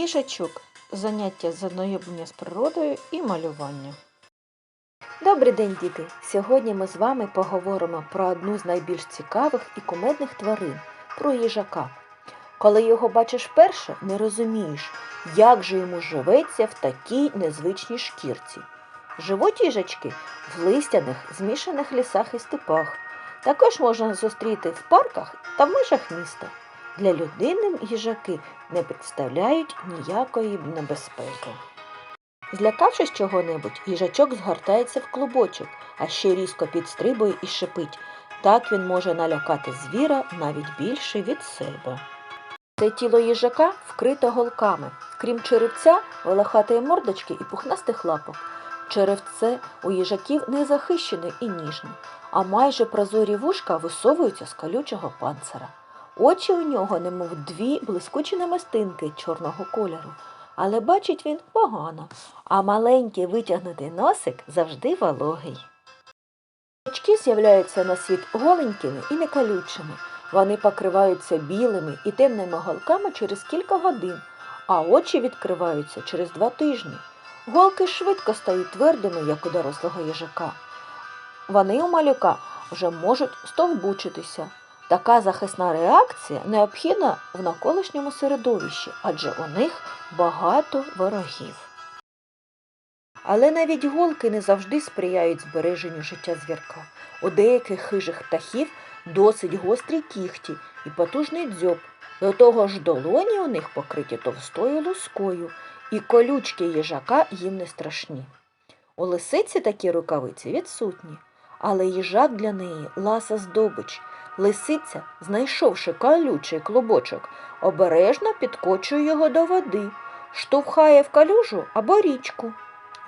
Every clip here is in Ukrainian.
їжачок заняття з ознайомлення з природою і малювання. Добрий день, діти! Сьогодні ми з вами поговоримо про одну з найбільш цікавих і кумедних тварин про їжака. Коли його бачиш вперше, не розумієш, як же йому живеться в такій незвичній шкірці. Живуть їжачки в листяних, змішаних лісах і степах. Також можна зустріти в парках та в межах міста. Для людини їжаки не представляють ніякої небезпеки. Злякавшись чого-небудь, їжачок згортається в клубочок, а ще різко підстрибує і шипить. Так він може налякати звіра навіть більше від себе. Це тіло їжака вкрите голками, крім черевця, волохатої мордочки і пухнастих лапок. Черевце у їжаків не захищене і ніжне, а майже прозорі вушка висовуються з колючого панцира. Очі у нього, немов дві блискучі намистинки чорного кольору, але бачить він погано, а маленький витягнутий носик завжди вологий. Очки з'являються на світ голенькими і некалючими. Вони покриваються білими і темними голками через кілька годин, а очі відкриваються через два тижні. Голки швидко стають твердими, як у дорослого їжака. Вони у малюка вже можуть стовбучитися. Така захисна реакція необхідна в навколишньому середовищі, адже у них багато ворогів. Але навіть голки не завжди сприяють збереженню життя звірка. У деяких хижих птахів досить гострі кіхті і потужний дзьоб. До того ж долоні у них покриті товстою лускою, і колючки їжака їм не страшні. У лисиці такі рукавиці відсутні, але їжак для неї ласа здобич. Лисиця, знайшовши колючий клубочок, обережно підкочує його до води, штовхає в калюжу або річку.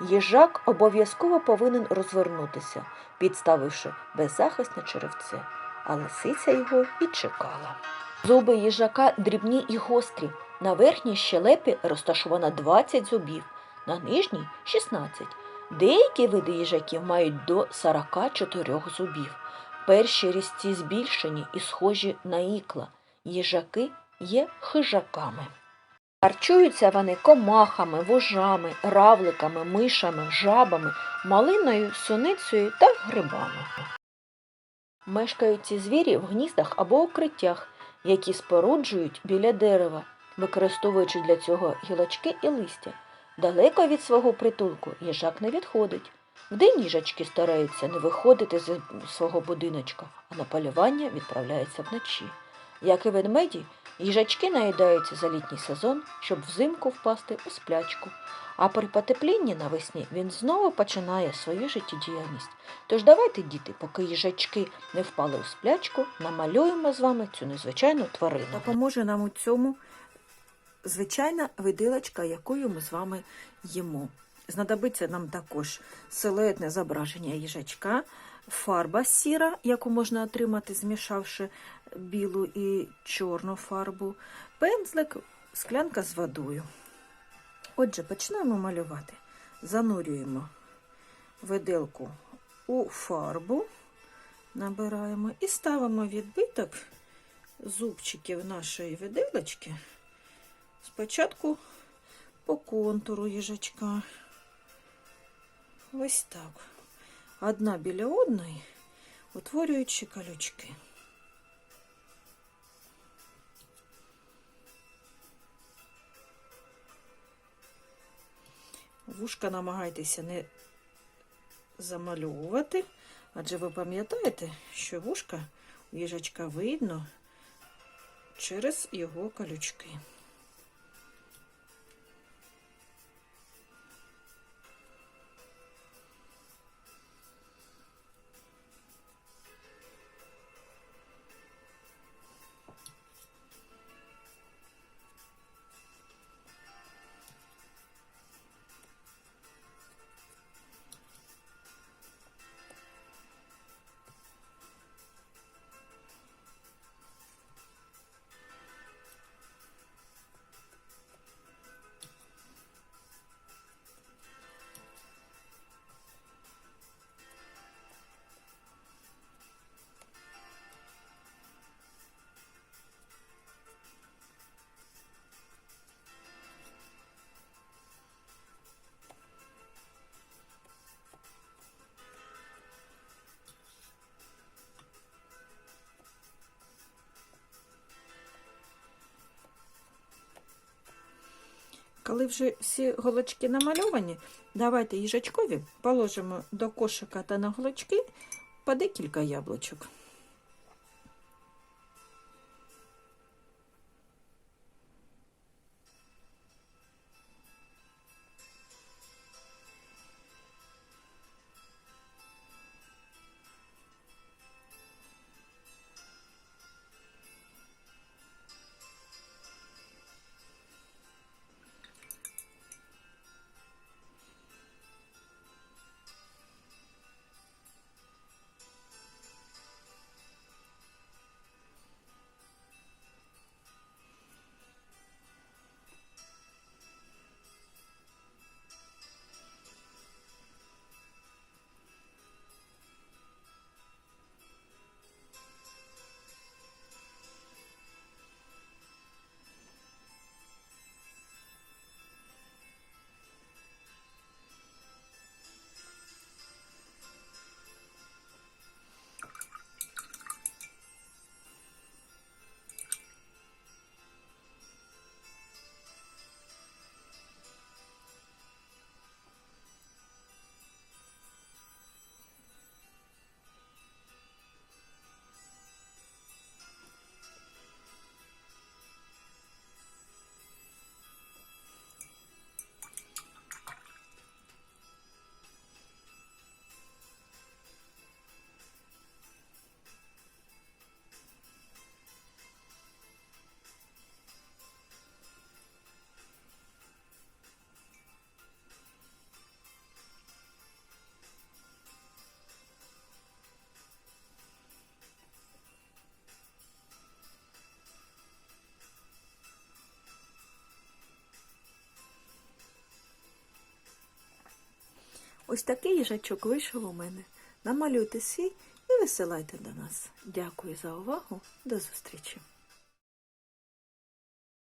Їжак обов'язково повинен розвернутися, підставивши беззахисне черевце, а лисиця його і чекала. Зуби їжака дрібні і гострі. На верхній щелепі розташовано 20 зубів, на нижній 16. Деякі види їжаків мають до 44 зубів. Перші різці збільшені і схожі на ікла. Їжаки є хижаками. Харчуються вони комахами, вужами, равликами, мишами, жабами, малиною, суницею та грибами. Мешкають ці звірі в гніздах або укриттях, які споруджують біля дерева, використовуючи для цього гілочки і листя. Далеко від свого притулку їжак не відходить. Вдень їжачки стараються не виходити з свого будиночка, а на полювання відправляються вночі. Як і ведмеді, їжачки наїдаються за літній сезон, щоб взимку впасти у сплячку. А при потеплінні навесні він знову починає свою життєдіяльність. Тож давайте, діти, поки їжачки не впали у сплячку, намалюємо з вами цю незвичайну тварину. Допоможе нам у цьому звичайна видилочка, якою ми з вами їмо. Знадобиться нам також силуетне зображення їжачка, фарба сіра, яку можна отримати, змішавши білу і чорну фарбу, пензлик, склянка з водою. Отже, починаємо малювати. Занурюємо виделку у фарбу, набираємо і ставимо відбиток зубчиків нашої виделочки спочатку по контуру їжачка. Ось так. Одна біля одної, утворюючи колючки. Вушка намагайтеся не замальовувати, адже ви пам'ятаєте, що вушка у їжачка видно через його колючки. Коли вже всі голочки намальовані, давайте їжачкові положимо до кошика та на голочки по декілька яблучок. Ось такий їжачок вийшов у мене. Намалюйте свій і висилайте до нас. Дякую за увагу. До зустрічі!